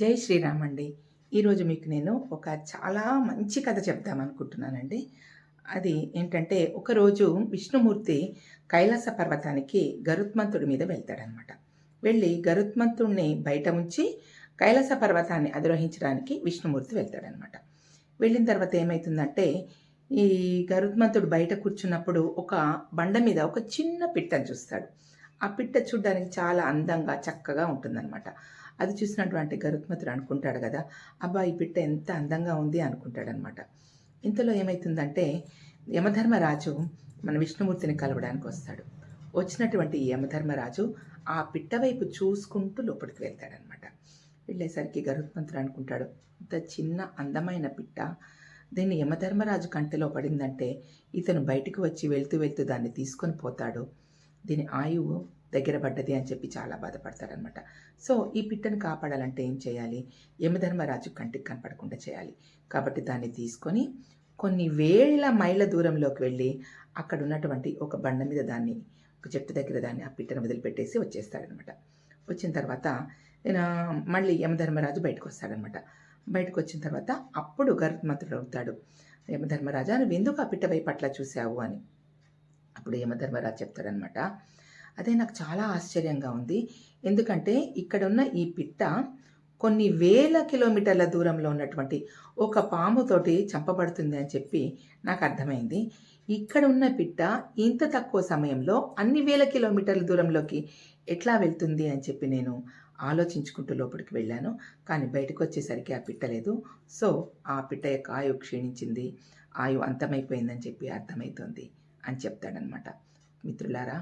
జై శ్రీరామ్ అండి. ఈరోజు మీకు నేను ఒక చాలా మంచి కథ చెప్దామనుకుంటున్నానండి. అది ఏంటంటే ఒకరోజు విష్ణుమూర్తి కైలాస పర్వతానికి గరుత్మంతుడి మీద వెళ్తాడనమాట వెళ్ళి గరుత్మంతుడిని బయట ఉంచి కైలాస పర్వతాన్ని అధిరోహించడానికి విష్ణుమూర్తి వెళ్తాడనమాట వెళ్ళిన తర్వాత ఏమవుతుందంటే ఈ గరుత్మంతుడు బయట కూర్చున్నప్పుడు ఒక బండ మీద ఒక చిన్న పిట్టను చూస్తాడు. ఆ పిట్ట చూడడానికి చాలా అందంగా చక్కగా ఉంటుందన్నమాట. అది చూసినటువంటి గరుత్మతుడు అనుకుంటాడు కదా అబ్బా ఈ పిట్ట ఎంత అందంగా ఉంది అనుకుంటాడనమాట. ఇంతలో ఏమవుతుందంటే యమధర్మరాజు మన విష్ణుమూర్తిని కలవడానికి వస్తాడు. వచ్చినటువంటి యమధర్మరాజు ఆ పిట్ట వైపు చూసుకుంటూ లోపలికి వెళ్తాడనమాట. వెళ్ళేసరికి గరుత్మంతుడు అనుకుంటాడు ఇంత చిన్న అందమైన పిట్ట దీన్ని యమధర్మరాజు కంటిలో పడిందంటే ఇతను బయటకు వచ్చి వెళ్తూ వెళ్తూ దాన్ని తీసుకొని పోతాడు. దీని ఆయువు దగ్గర పడ్డది అని చెప్పి చాలా బాధపడతారనమాట సో ఈ పిట్టను కాపాడాలంటే ఏం చేయాలి? యమధర్మరాజు కంటికి కనపడకుండా చేయాలి. కాబట్టి దాన్ని తీసుకొని కొన్ని వేల మైళ్ళ దూరంలోకి వెళ్ళి అక్కడ ఉన్నటువంటి ఒక బండ మీద దాన్ని ఒక చెట్టు దగ్గర దాన్ని ఆ పిట్టను వదిలిపెట్టేసి వచ్చేస్తాడనమాట వచ్చిన తర్వాత నేను మళ్ళీ యమధర్మరాజు బయటకు వస్తాడనమాట బయటకు వచ్చిన తర్వాత అప్పుడు గరుత్మంతుడు అవుతాడు. యమధర్మరాజా నువ్వు ఎందుకు ఆ పిట్ట వైపు అట్లా చూసావు అని. అప్పుడు యమధర్మరాజు చెప్తాడనమాట అదే నాకు చాలా ఆశ్చర్యంగా ఉంది. ఎందుకంటే ఇక్కడ ఉన్న ఈ పిట్ట కొన్ని వేల కిలోమీటర్ల దూరంలో ఉన్నటువంటి ఒక పాముతోటి చంపబడుతుంది అని చెప్పి నాకు అర్థమైంది. ఇక్కడ ఉన్న పిట్ట ఇంత తక్కువ సమయంలో అన్ని వేల కిలోమీటర్ల దూరంలోకి ఎట్లా వెళ్తుంది అని చెప్పి నేను ఆలోచించుకుంటూ లోపలికి వెళ్ళాను. కానీ బయటకు వచ్చేసరికి ఆ పిట్ట లేదు. సో ఆ పిట్ట యొక్క ఆయు క్షీణించింది. ఆయు అంతమైపోయిందని చెప్పి అర్థమవుతుంది అని చెప్తాడనమాట మిత్రులారా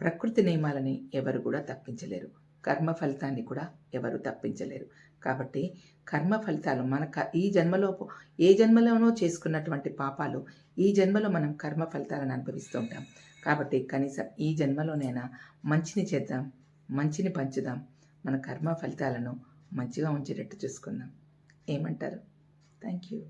ప్రకృతి నియమాలని ఎవరు కూడా తప్పించలేరు. కర్మ ఫలితాన్ని కూడా ఎవరు తప్పించలేరు. కాబట్టి కర్మ ఫలితాలు మన క ఈ జన్మలో ఏ జన్మలోనో చేసుకున్నటువంటి పాపాలు ఈ జన్మలో మనం కర్మ ఫలితాలను అనుభవిస్తూ ఉంటాం. కాబట్టి కనీసం ఈ జన్మలోనైనా మంచిని చేద్దాం మంచిని పంచుదాం మన కర్మ ఫలితాలను మంచిగా ఉంచేటట్టు చూసుకుందాం. ఏమంటారు? Thank you